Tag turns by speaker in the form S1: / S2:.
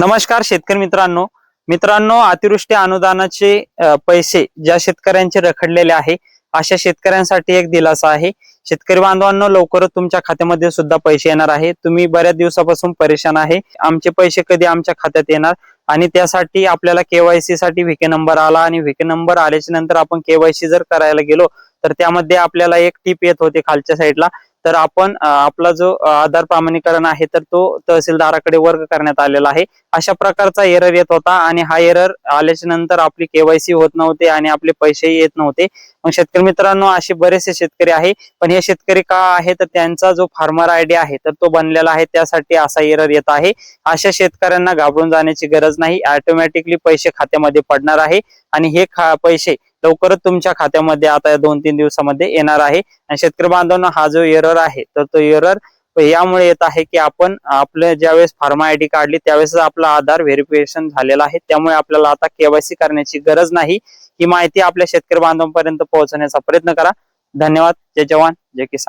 S1: नमस्कार शेतकरी मित्रांनो. मित्रांनो अतिवृष्टी अनुदानाचे पैसे ज्या शेतकऱ्यांचे रखडलेले आहे अशा शेतकऱ्यांसाठी एक दिलासा आहे. शेतकरी बांधवांनो लवकरच तुमच्या खात्यामध्ये सुद्धा पैसे येणार आहे. तुम्ही बऱ्याच दिवसापासून परेशान आहे. आमचे पैसे कधी आमच्या खात्यात येणार? आणि त्यासाठी आपल्याला केवायसी साठी व्हीके नंबर आला आणि व्हीके नंबर आल्याच्यानंतर आपण केवायसी जर करायला गेलो तर त्यामध्ये आपल्याला एक टीप येत होते खालच्या साईडला तर आपण आपला जो आधार प्रमाणीकरण आहे तर तो तहसीलदाराकडे वर्ग करण्यात आलेला आहे. अशा प्रकारचा एरर येत होता आणि हा एरर आल्याच्यानंतर आपली केवायसी होत नव्हते आणि आपले पैसेही येत नव्हते. मग शेतकरी मित्रांनो असे बरेचसे शेतकरी आहे. पण हे शेतकरी का आहे? तर त्यांचा जो फार्मर आयडी आहे तर तो बनलेला आहे. त्यासाठी असा एरर येत आहे. अशा शेतकऱ्यांना घाबरून जाण्याची गरज नाही. ऑटोमॅटिकली पैसे खात्यामध्ये पडणार आहे. आणि हे पैसे लवकरच तुमच्या खात्यामध्ये आता या दोन तीन दिवसामध्ये येणार आहे. आणि शेतकरी बांधवांना हा जो एरर आहे तर तो एरर यामुळे येत आहे की आपण आपलं ज्यावेळेस फार्मा आयडी काढली त्यावेळेस आपला आधार व्हेरिफिकेशन झालेला आहे. त्यामुळे आपल्याला आता केवायसी करण्याची गरज नाही. ही माहिती आपल्या शेतकरी बांधवांपर्यंत पोहोचवण्याचा प्रयत्न करा. धन्यवाद. जय जवान. जय किसान.